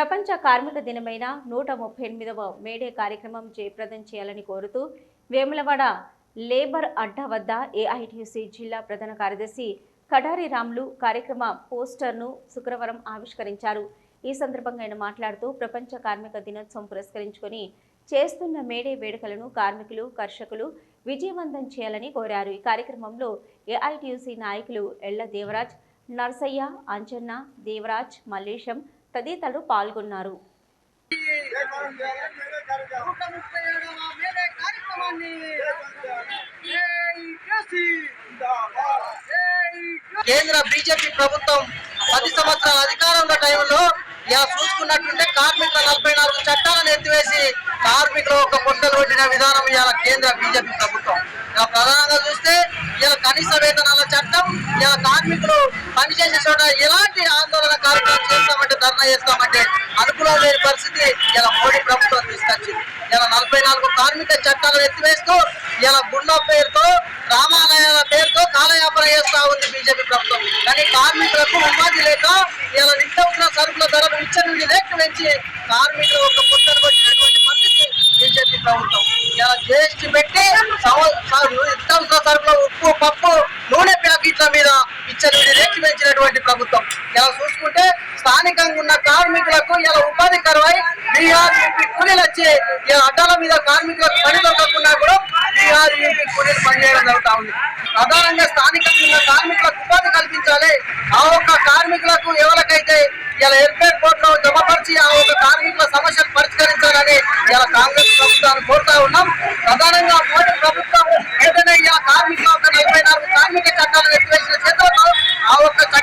ప్రపంచ కార్మిక దినమైన నూట ముప్పై ఎనిమిదవ మేడే కార్యక్రమం జయప్రదం చేయాలని కోరుతూ వేములవాడ లేబర్ అడ్డా వద్ద ఏఐటియుసి జిల్లా ప్రధాన కార్యదర్శి కఠారి రాములు కార్యక్రమ పోస్టర్ను శుక్రవారం ఆవిష్కరించారు. ఈ సందర్భంగా ఆయన మాట్లాడుతూ ప్రపంచ కార్మిక దినోత్సవం పురస్కరించుకొని చేస్తున్న మేడే వేడుకలను కార్మికులు కర్షకులు విజయవంతం చేయాలని కోరారు. ఈ కార్యక్రమంలో ఏఐటీయూసీ నాయకులు ఎళ్ళ దేవరాజ్ నర్సయ్య అంజన్న దేవరాజ్ మల్లేశం తదితరులు పాల్గొన్నారు. కేంద్ర బీజేపీ ప్రభుత్వం పది సంవత్సరాల అధికారంలో టైంలో ఇలా చూసుకున్నట్టుంటే కార్మికుల నలభై నాలుగు చట్టాలను ఎత్తివేసి కార్మికులు ఒక పొట్టలు కొట్టిన విధానం ఇలా కేంద్ర బీజేపీ ప్రభుత్వం. ఇలా ప్రధానంగా చూస్తే ఇలా కనీస వేతనాల చట్టం ఇలా కార్మికులు పనిచేసే చోట ఎలాంటి ఆందోళన కార్యక్రమం చేస్తామంటే ధర్నా చేస్తామంటే అనుకూలం లేని పరిస్థితి ఇలా మోడీ ప్రభుత్వం తీసుకొచ్చింది. ఇలా నలభై నాలుగు కార్మిక చట్టాలు ఎత్తివేస్తూ ఇలా గుండా పేరుతో రామాలయాల పేరుతో కాలయాపన చేస్తా ఉంది బీజేపీ ప్రభుత్వం. కానీ కార్మికులకు ఉపాధి లేక ఇలా నిత్యావసర సరుకుల ధరలు విచ్చలు రేట్లు పెంచి కార్మికులు ఒక పుట్టలు వచ్చినటువంటి పరిస్థితి బీజేపీ ప్రభుత్వం. ఇలా జిఎస్టీ పెట్టి రేట్లు ప్రభుత్వం. ఇలా చూసుకుంటే స్థానికంగా ఉన్న కార్మికులకు ఇలా ఉపాధి కరువై బీహార్ కూలీలు వచ్చి ఇలా అడ్డాల మీద కార్మికులకు పని దొరకకుండా కూడా బీహార్ యూపీ కూలీలు పనిచేయడం జరుగుతూ ఉంది. ప్రధానంగా స్థానికంగా ఉన్న కార్మికులకు ఉపాధి కల్పించాలి. ఆ ఒక్క కార్మికులకు ఎవరికైతే ఇలా ఎయిర్పోర్ట్ కోర్టులో జమపరిచి ఆ ఒక్క కార్మికుల సమస్యలు పరిష్కరించాలని ఇలా కాంగ్రెస్ ప్రభుత్వాన్ని కోరుతా ఉన్నాం. ప్రధానంగా మోడీ ప్రభుత్వం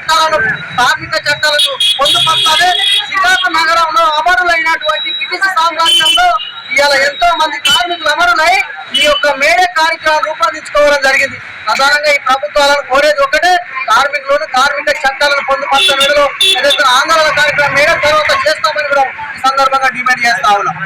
చట్టాలను కార్మిక చట్టాలను పొందుపరచాలి శ్రీకాకుళం నగరంలో అమరులైనటువంటి బ్రిటిష్ సామ్రాజ్యంలో ఇవాళ ఎంతో మంది కార్మికులు అమరులై ఈ యొక్క మేడే కార్యక్రమం రూపొందించుకోవడం జరిగింది. ప్రధానంగా ఈ ప్రభుత్వాలను కోరేది ఒకటే కార్మికులను కార్మిక చట్టాలను పొందుపరచడంలో ఏదైతే ఆందోళన కార్యక్రమం మేడే తర్వాత చేస్తామని కూడా ఈ సందర్భంగా డిమాండ్ చేస్తా ఉన్నాం.